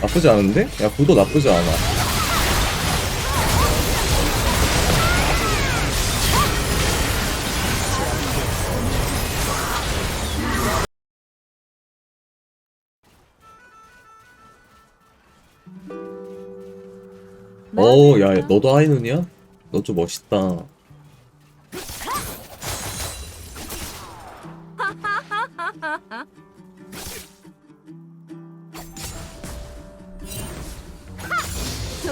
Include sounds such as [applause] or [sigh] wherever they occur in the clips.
나쁘지 않은데? 야 구도 나쁘지 않아 오, 야, 너도 하이눈이야? 너 좀 멋있다.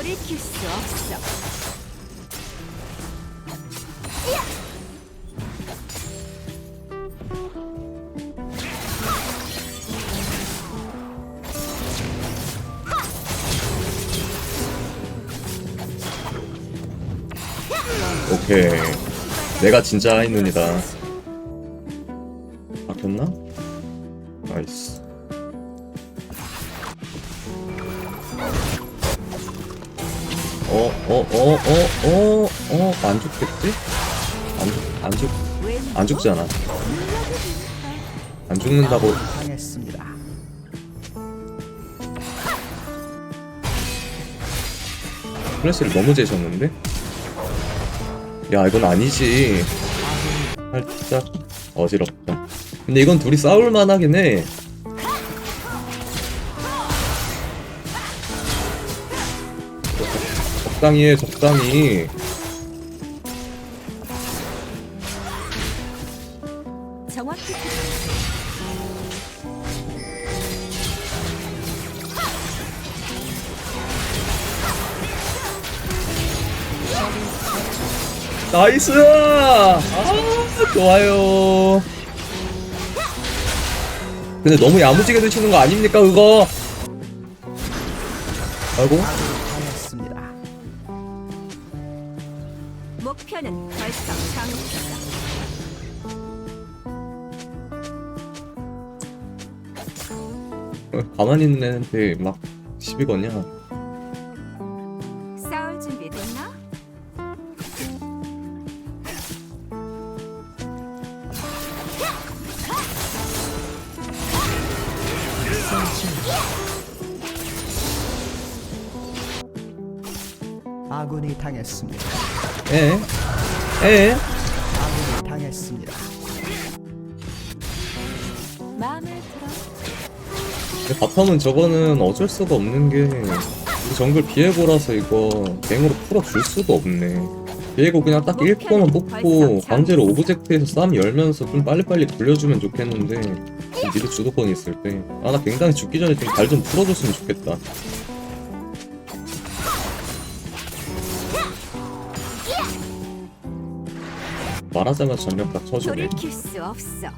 돌이킬 수 없어. 오케이. 내가 진짜 하이눈이다. 바뀌었나? 나이스. 어, 어, 어, 어, 어, 어, 안 죽겠지? 안 죽, 안 죽, 안 죽잖아. 안 죽는다고. 플래시를 너무 재셨는데? 야, 이건 아니지. 살짝 어지럽다. 근데 이건 둘이 싸울만 하긴 해. 적당히 해, 적당히. 정확히 나이스! 아, 좋아요. 근데 너무 야무지게 드시는 거 아닙니까, 그거? 아이고. 목표는 벌써 정했어. 가만히 있는 애한테 막 시비 거냐? 싸울 준비 됐나? 아군이 당했습니다. 에? 에? 아군이 당했습니다. 마음에 들어. 근데 바텀은 저거는 어쩔 수가 없는 게 우리 정글 비에고라서 이거 갱으로 풀어줄 수가 없네 비에고 그냥 딱 1코만 뽑고 강제로 오브젝트에서 싸움 열면서 좀 빨리빨리 돌려주면 좋겠는데 미드 주도권이 있을 때 아 나 굉장히 죽기 전에 좀 발 좀 풀어줬으면 좋겠다 말하자마자 전력 딱 쳐주네 돌이킬 수 없어.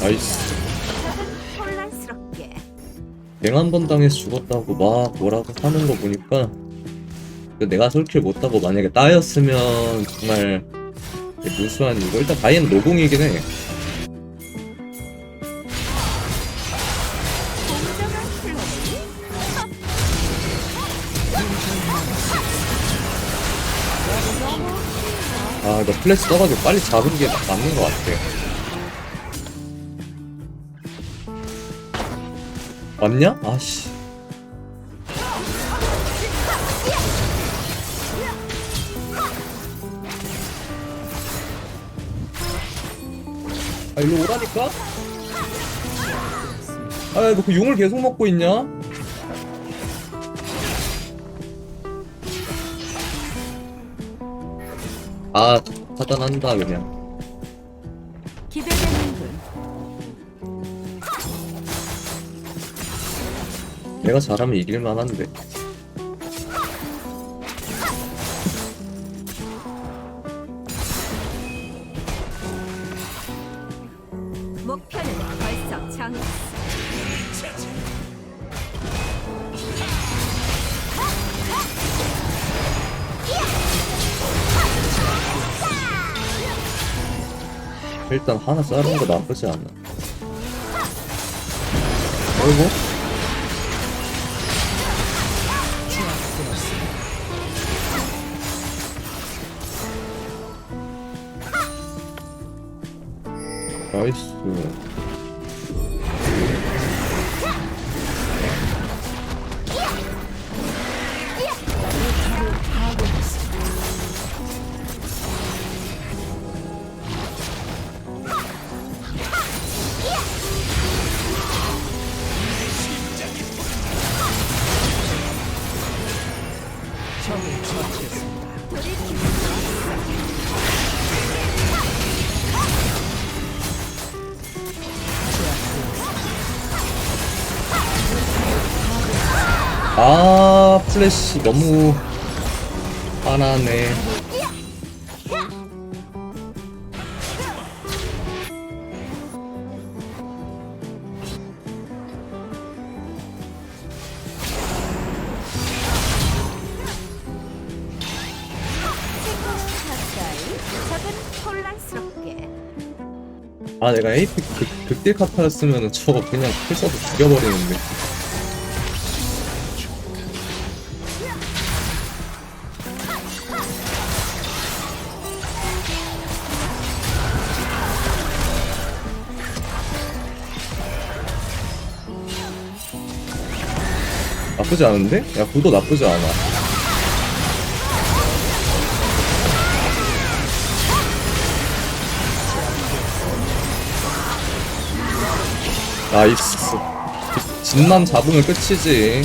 나이스 혼란스럽게. 갱한번 당해서 죽었다고 막 뭐라고 하는 거 보니까 그 내가 솔킬 못하고 만약에 따였으면 정말 무수한 이거 일단 다이앤 노공이긴 해. 아, 너 플래시 떠가지고 빨리 잡은 게 맞는 것 같아. 맞냐? 아씨. 아, 일로 오라니까? 아, 너 그 용을 계속 먹고 있냐? 아, 차단한다, 그냥. 기대되는군. 내가 잘하면 이길만 한데. 일단 하나 자르는 거 나쁘지 않아. 어이구? 나이스. 아 플래시 너무 화나네. 아 내가 에이픽 극, 극딜 카타였으면 저거 그냥 풀서도 죽여버리는데 나쁘지 않은데? 야 구도 나쁘지 않아. 나이스. 진만 잡으면 끝이지.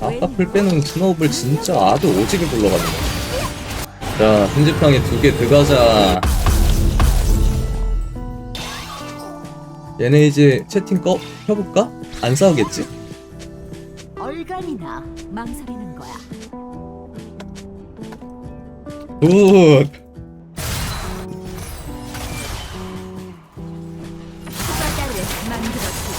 아까 풀 빼는 스노우볼 진짜 아주 오지게 굴러가네. 자 편집방에 두 개 들어가자 얘네 이제 채팅 꺼? 켜볼까? 안 싸우겠지? 얼간이나 망설이는 거야. 굿! 바다를 만들어주지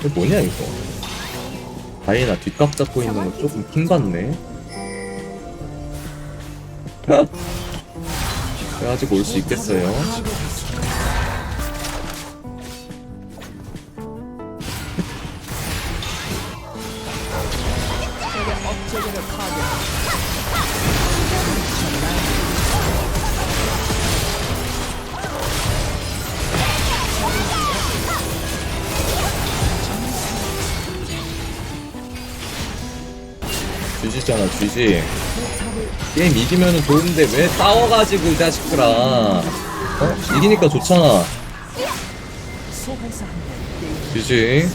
이거 뭐냐 이거 다이나 뒷각 잡고 있는 거 조금 킹받네. 아직 [laughs] 올수 있겠어요 쥐지잖아 쥐지 게임 이기면은 좋은데 왜 싸워가지고 이 자식들아 어? 이기니까 좋잖아. 쥐지.